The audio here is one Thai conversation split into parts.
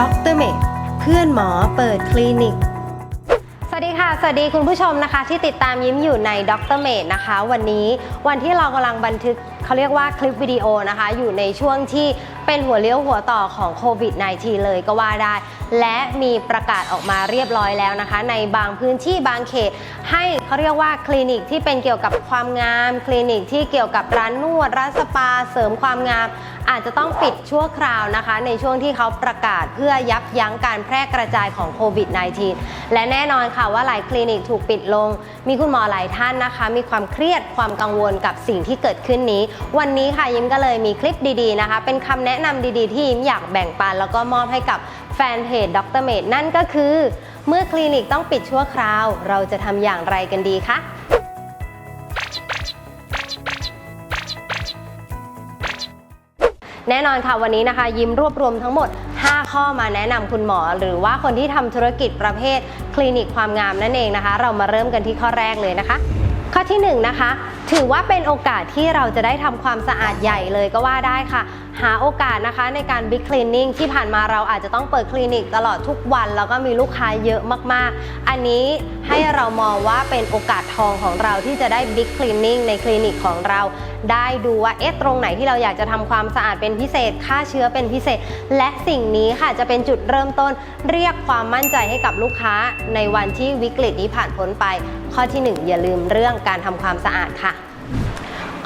ด็อกเตอร์เมกเพื่อนหมอเปิดคลินิก สวัสดีค่ะ สวัสดีคุณผู้ชมนะคะ ที่ติดตามยิ้มอยู่ในด็อกเตอร์เมดนะคะ วันนี้วันที่เรากำลังบันทึกเขาเรียกว่าคลิปวิดีโอนะคะ อยู่ในช่วงที่เป็นหัวเลี้ยวหัวต่อของโควิด -19 เลยก็ว่าได้ และมีประกาศออกมาเรียบร้อยแล้วนะคะ ในบางพื้นที่บางเขต ให้เขาเรียกว่าคลินิกที่เป็นเกี่ยวกับความงาม คลินิกที่เกี่ยวกับร้านนวดร้านสปาเสริมความงาม อาจจะต้องปิดชั่วคราวนะคะ ในช่วงที่เขาประกาศเพื่อยับยั้งการแพร่กระจายของโควิด -19 และแน่นอนค่ะว่าหลายคลินิกถูกปิดลง มีคุณหมอหลายท่านนะคะ มีความเครียดความกังวลกับสิ่งที่เกิดขึ้นนี้ วันนี้ค่ะยิ้มก็เลยมีคลิปดีๆนะคะ เป็นคำแนะนำดีๆ ที่ยิ้มอยากแบ่งปัน แล้วก็มอบให้กับแฟนเพจดรเมดนั่นก็คือ เมื่อคลินิกต้องปิดชั่วคราว เราจะทำอย่างไรกันดีคะ แน่นอนค่ะวันนี้นะคะ ยิ้มรวบรวมทั้งหมด 5 ข้อมาแนะนำคุณหมอ หรือว่าคนที่ทำธุรกิจประเภทคลินิกความงามนั่นเองนะคะ เรามาเริ่มกันที่ข้อแรกเลยนะคะ ข้อที่1นงนะคะถือว่าเป็นโอกาสที่เราจะได้ทำความสะอาดใหญ่เลยก็ว่าได้ค่ะหาโอกาสนะคะในการ Big Cleaning ที่ผ่านมาเราอาจจะต้องเปิดคลินิกตลอดทุกวัน แล้วก็มีลูกค้าเยอะมากๆ อันนี้ให้เรามองว่าเป็นโอกาสทองของเราที่จะได้ Big Cleaning ในคลินิกของเรา ได้ดูว่าเอ๊ะตรงไหนที่เราอยากจะทำความสะอาดเป็นพิเศษฆ่าเชื้อเป็นพิเศษ และสิ่งนี้ค่ะจะเป็นจุดเริ่มต้น เรียกความมั่นใจให้กับลูกค้าในวันที่วิกฤตนี้ผ่านพ้นไป ข้อที่ 1 อย่าลืมเรื่องการทำความสะอาดค่ะ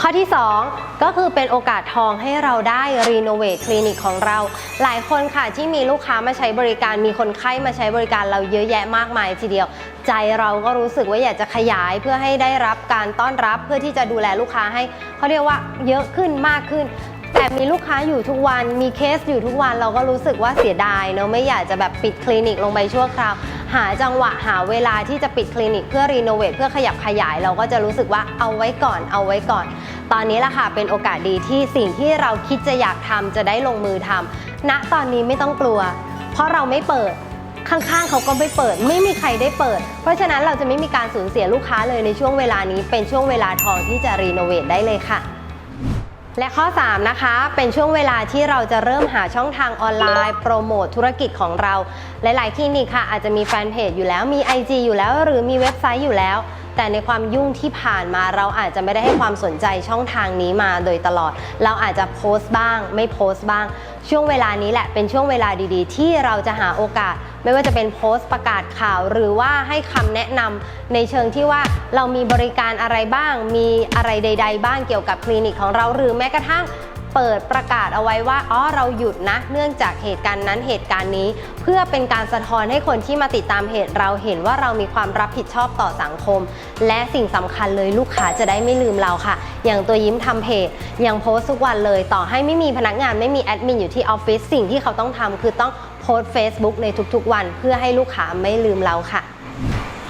ข้อที่ 2 ก็คือเป็นโอกาสทองให้เราได้รีโนเวทคลินิกของเรา หลายคนค่ะที่มีลูกค้ามาใช้บริการมีคนไข้มาใช้บริการเราเยอะแยะมากมายทีเดียว ใจเราก็รู้สึกว่าอยากจะขยายเพื่อให้ได้รับการต้อนรับเพื่อที่จะดูแลลูกค้าให้เขาเรียกว่าเยอะขึ้นมากขึ้นแต่มีลูกค้าอยู่ทุกวัน มีเคสอยู่ทุกวัน เราก็รู้สึกว่าเสียดายเนอะไม่อยากจะแบบปิดคลินิกลงไปชั่วคราว หาจังหวะหาเวลาที่จะปิดคลินิกเพื่อรีโนเวทเพื่อขยับขยาย เราก็จะรู้สึกว่าเอาไว้ก่อนเอาไว้ก่อน ตอนนี้ละค่ะเป็นโอกาสดีที่สิ่งที่เราคิดจะอยากทำจะได้ลงมือทำณตอนนี้ไม่ต้องกลัว เพราะเราไม่เปิดข้างๆเขาก็ไม่เปิด ไม่มีใครได้เปิด เพราะฉะนั้นเราจะไม่มีการสูญเสียลูกค้าเลยในช่วงเวลานี้เป็นช่วงเวลาทองที่จะรีโนเวทได้เลยค่ะ และข้อ 3 นะคะ เป็นช่วงเวลาที่เราจะเริ่มหาช่องทางออนไลน์โปรโมทธุรกิจของเรา หลาย ๆ คลินิกค่ะอาจจะมีแฟนเพจอยู่แล้วมี IG อยู่แล้ว หรือมีเว็บไซต์อยู่แล้ว แต่ในความยุ่งที่ผ่านมาเราอาจจะไม่ได้ให้ความสนใจช่องทางนี้มาโดยตลอด เราอาจจะโพสต์บ้าง ไม่โพสต์บ้าง ช่วงเวลานี้แหละเป็นช่วงเวลาดีๆ ที่เราจะหาโอกาส ไม่ว่าจะเป็นโพสต์ประกาศข่าว หรือว่าให้คำแนะนำในเชิงที่ว่าเรามีบริการอะไรบ้าง มีอะไรใด ๆ บ้างเกี่ยวกับคลินิกของเราหรือแม้กระทั่ง เปิดประกาศเอาไว้ว่าอ๋อเราหยุดนะ เนื่องจากเหตุการณ์นั้นเหตุการณ์นี้ เพื่อเป็นการสะท้อนให้คนที่มาติดตามเพจเราเห็นว่าเรามีความรับผิดชอบต่อสังคม และสิ่งสำคัญเลยลูกค้าจะได้ไม่ลืมเราค่ะ อย่างตัวยิ้มทำเพจยังโพสทุกวันเลยต่อให้ไม่มีพนักงานไม่มีแอดมินอยู่ที่ออฟฟิศสิ่งที่เขาต้องทำคือต้องโพสต์ Facebook ในทุกๆวัน เพื่อให้ลูกค้าไม่ลืมเราค่ะ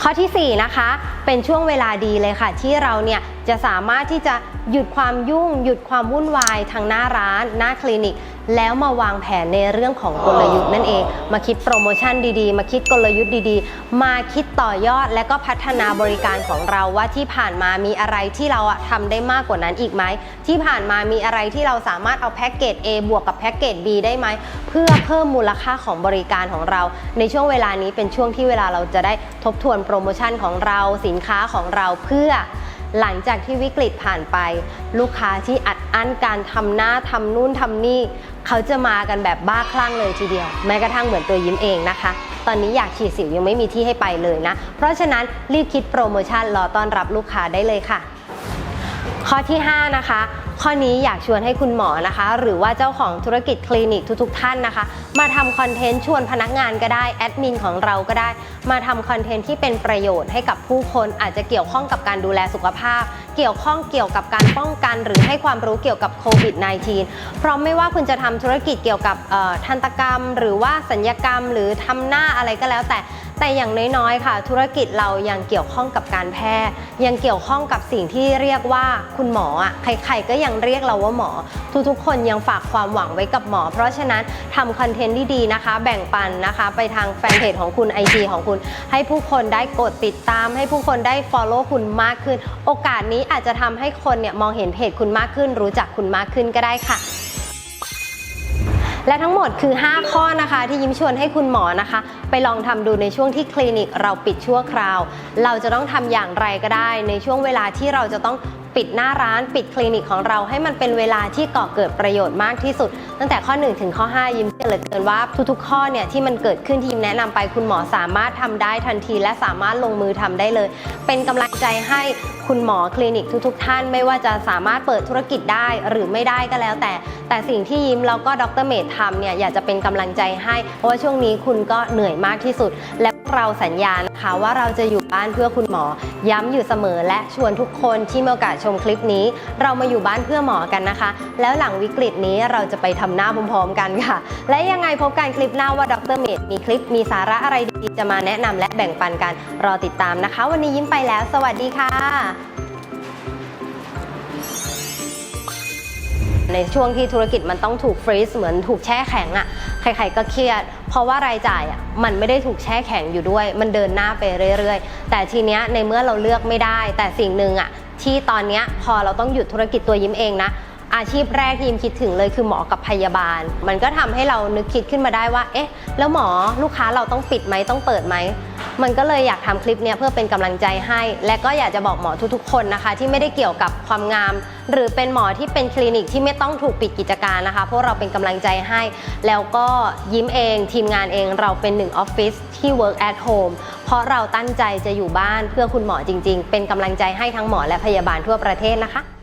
ข้อทีสี่ 4 นะคะ เป็นช่วงเวลาดีเลยค่ะ ที่เราเนี่ยจะสามารถที่จะหยุดความยุ่ง หยุดความวุ่นวายทางหน้าร้าน หน้าคลินิก แล้วมาวางแผนในเรื่องของกลยุทธ์นั่นเอง มาคิดโปรโมชั่นดีๆ มาคิดกลยุทธ์ดีๆ มาคิดต่อยอดและก็พัฒนาบริการของเราว่าที่ผ่านมามีอะไรที่เราอะทำได้มากกว่านั้นอีกไหม ที่ผ่านมามีอะไรที่เราสามารถเอาแพ็กเกจ A บวกกับแพ็กเกจ B ได้ไหม เพื่อเพิ่มมูลค่าของบริการของเรา ในช่วงเวลานี้เป็นช่วงที่เวลาเราจะได้ทบทวนโปรโมชั่นของเราสินค้าของเราเพื่อหลังจากที่วิกฤตผ่านไป ลูกค้าที่อัดอั้นการทำหน้าทำนู่นทำนี่ เขาจะมากันแบบบ้าคลั่งเลยทีเดียว แม้กระทั่งเหมือนตัวยิ้มเองนะคะ ตอนนี้อยากฉีดสิวยังไม่มีที่ให้ไปเลยนะ เพราะฉะนั้นรีบคิดโปรโมชั่นรอต้อนรับลูกค้าได้เลยค่ะ ข้อที่ 5 นะคะ ข้อนี้อยากชวนให้คุณหมอนะคะ หรือว่าเจ้าของธุรกิจคลินิกทุกๆ ท่านนะคะ มาทำคอนเทนต์ชวนพนักงานก็ได้แอดมินของเราก็ได้ มาทำคอนเทนต์ที่เป็นประโยชน์ให้กับผู้คนอาจจะเกี่ยวข้องกับการดูแลสุขภาพ เกี่ยวข้องเกี่ยวกับการป้องกันหรือให้ความรู้เกี่ยวกับโควิด -19 เพราะไม่ว่าคุณจะทำธุรกิจเกี่ยวกับทันตกรรม หรือว่าสัญญกรรม หรือทำหน้าอะไรก็แล้วแต่แต่อย่างน้อยๆ ค่ะ ธุรกิจเรายังเกี่ยวข้องกับการแพทย์ ยังเกี่ยวข้องกับสิ่งที่เรียกว่าคุณหมออะใครๆก็ยังเรียกเราว่าหมอ ทุกๆ คนยังฝากความหวังไว้กับหมอ เพราะฉะนั้นทำคอนเทนต์ที่ดีนะคะ แบ่งปันนะคะ ไปทางแฟนเพจของคุณ IG ของคุณ ให้ผู้คนได้กดติดตาม ให้ผู้คนได้ Follow คุณมากขึ้น โอกาสนี้อาจจะทำให้คนเนี่ยมองเห็นเพจคุณมากขึ้น รู้จักคุณมากขึ้นก็ได้ค่ะ และทั้งหมดคือ 5 ข้อนะคะ ที่ยิ้มชวนให้คุณหมอนะคะ ไปลองทำดูในช่วงที่คลินิกเราปิดชั่วคราว เราจะต้องทำอย่างไรก็ได้ ในช่วงเวลาที่เราจะต้องปิดหน้าร้านปิดคลินิกของเราให้มันเป็นเวลาที่ก่อเกิดประโยชน์มากที่สุด ตั้งแต่ข้อ 1 ถึงข้อ 5 ยิ้มเชื่อเหลือเกินว่าทุกๆ ข้อเนี่ยที่มันเกิดขึ้นที่ยิ้มแนะนำไปคุณหมอสามารถทำได้ทันที และสามารถลงมือทำได้เลย เป็นกำลังใจให้ คุณหมอคลินิกทุก ๆ ท่าน ไม่ว่าจะสามารถเปิดธุรกิจได้หรือไม่ได้ก็แล้ว แต่แต่สิ่งที่ยิ้มแล้วก็ดรเมธทำเนี่ยอยากจะเป็นกำลังใจให้ เพราะว่าช่วงนี้คุณก็เหนื่อยมากที่สุด และเราสัญญานะคะว่าเราจะอยู่บ้านเพื่อคุณหมอ ย้ำอยู่เสมอและชวนทุกคนที่มีโอกาสชมคลิปนี้ เรามาอยู่บ้านเพื่อหมอกันนะคะ แล้วหลังวิกฤตนี้เราจะไปทำหน้าพร้อมๆกันค่ะ และยังไงพบกันคลิปหน้าว่าดรเมธมีคลิปมีสาระอะไรดีๆจะมาแนะนำและแบ่งปันกันรอติดตามนะคะ วันนี้ยิ้มไปแล้ว สวัสดีค่ะ ในช่วงที่ธุรกิจมันต้องถูกฟรีซเหมือนถูกแช่แข็งอะ่ะใครๆก็เครียด เพราะว่ารายจ่ายอะ่ะมันไม่ได้ถูกแช่แข็งอยู่ด้วย มันเดินหน้าไปเรื่อยๆ แต่ทีเนี้ยในเมื่อเราเลือกไม่ได้ แต่สิ่งหนึ่งอะ่ะที่ตอนเนี้ยพอเราต้องหยุดธุรกิจตัวยิ้มเองนะอาชีพแรกที่ยิ้มคิดถึงเลยคือหมอกับพยาบาล มันก็ทำให้เรานึกคิดขึ้นมาได้ว่า เอ๊ะ แล้วหมอลูกค้าเราต้องปิดไหมต้องเปิดไหม มันก็เลยอยากทำคลิปเนี้ยเพื่อเป็นกำลังใจให้ และก็อยากจะบอกหมอทุกๆ คนนะคะ ที่ไม่ได้เกี่ยวกับความงาม หรือเป็นหมอที่เป็นคลินิกที่ไม่ต้องถูกปิดกิจการนะคะเพราะเราเป็นกำลังใจให้ แล้วก็ยิ้มเองทีมงานเองเราเป็นหนึ่งออฟฟิศที่ work at home เพราะเราตั้งใจจะอยู่บ้านเพื่อคุณหมอจริง ๆ เป็นกำลังใจให้ทั้งหมอและพยาบาลทั่วประเทศนะคะ